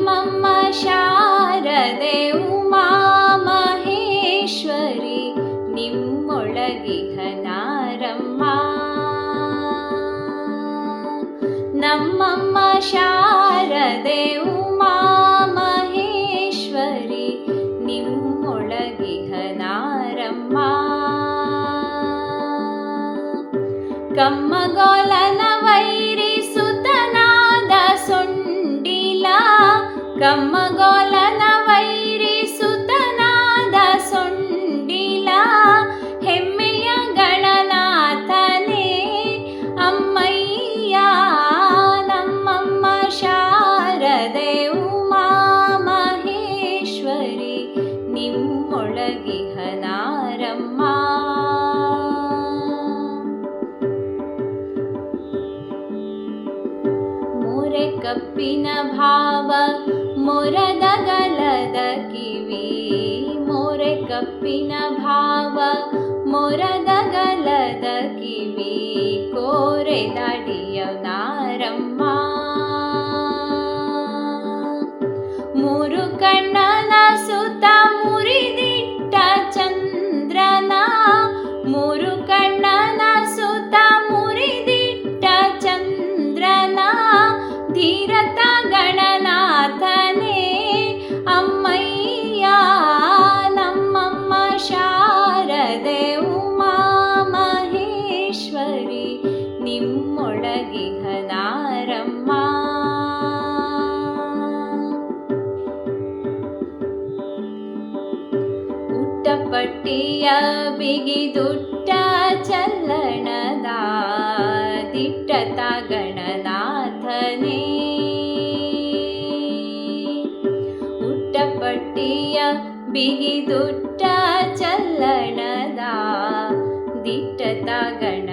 ನಮ್ಮಮ್ಮ ಶಾರದೆ ಉಮಾ ಮಹೇಶ್ವರಿ ನಿಮ್ಮೊಳಗಿಹ ನಾರಮ್ಮ ನಮ್ಮಮ್ಮ ಶಾರದೆ ಉಮಾ ಮಹೇಶ್ವರಿ ನಿಮ್ಮೊಳಗಿಹ ಕಮ್ಮಗೋಲನ ಕಪ್ಪಿನ ಭಾವ ಮೊರದ ಗಲದ ಕಿವಿ, ಮೋರೆ ಕಪ್ಪಿನ ಭಾವ ಮೊರದ ಗಲದ ಕಿವಿ, ಕೋರೆ ದಾಡಿಯ ನಾರಮ್ಮ. ಮೂರು ಕಣ್ಣನ ಬಿಗಿದುಟ್ಟ ಚಲ್ಲಣದ ದಿಟ್ಟತ ಗಣನಾಥನೇ ಉಟ್ಟಪಟ್ಟಿಯ ಬಿಗಿದುಟ್ಟ ಚಲ್ಲಣದ ದಿಟ್ಟತ ಗಣನಾಥನೇ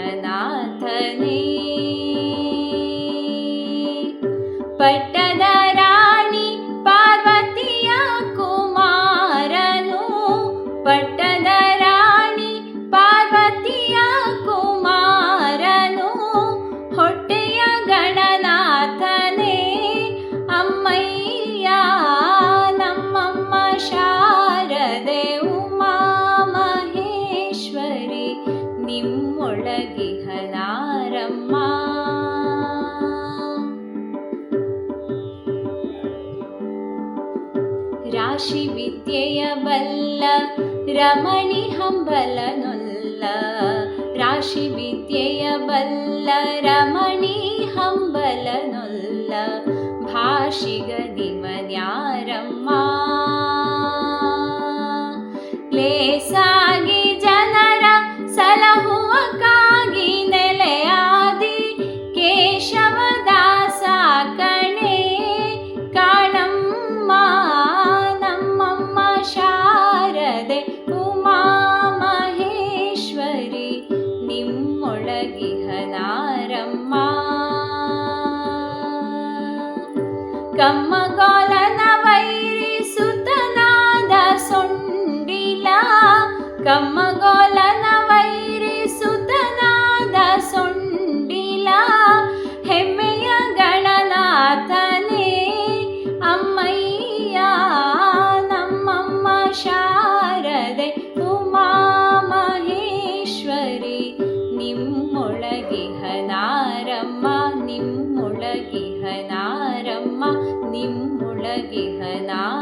ರಾಶಿ ವಿದ್ಯೆಯ ಬಲ್ಲ ರಮಣಿ ಹಂಬಲನೊಲ್ಲ ರಾಶಿ ವಿದ್ಯೆಯ ಬಲ್ಲ ರಮಣಿ ಹಂಬಲನೊಲ್ಲ ಭಾಷಿಗ ನಿಮನ್ಯಾರಮ್ಮ? ಕಮ್ಮಗೋಲನ ವೈರಿ ಸುತನಾದ ಸೊಂಡಿಲ. ಕಮ್ಮಗಾಲನ ವೈರಿ ಸುತನಾದ ಸೊಂಡಿಲ. ಹೆಮ್ಮೆಯ ಗಣನಾಥನೇ, ಅಮ್ಮಯ್ಯ, ನಮ್ಮಮ್ಮ ಶಾರದೆ ಉಮಾ ಮಹೇಶ್ವರಿ ನಿಮ್ಮೊಳಗಿಹ ನಾರಮ್ಮ ನಿಮ್ಮೊಳಗಿಹ ನಾರಮ್ಮ ನಿಮ್ಮೊಳಗಿಹ ನಾರಮ್ಮ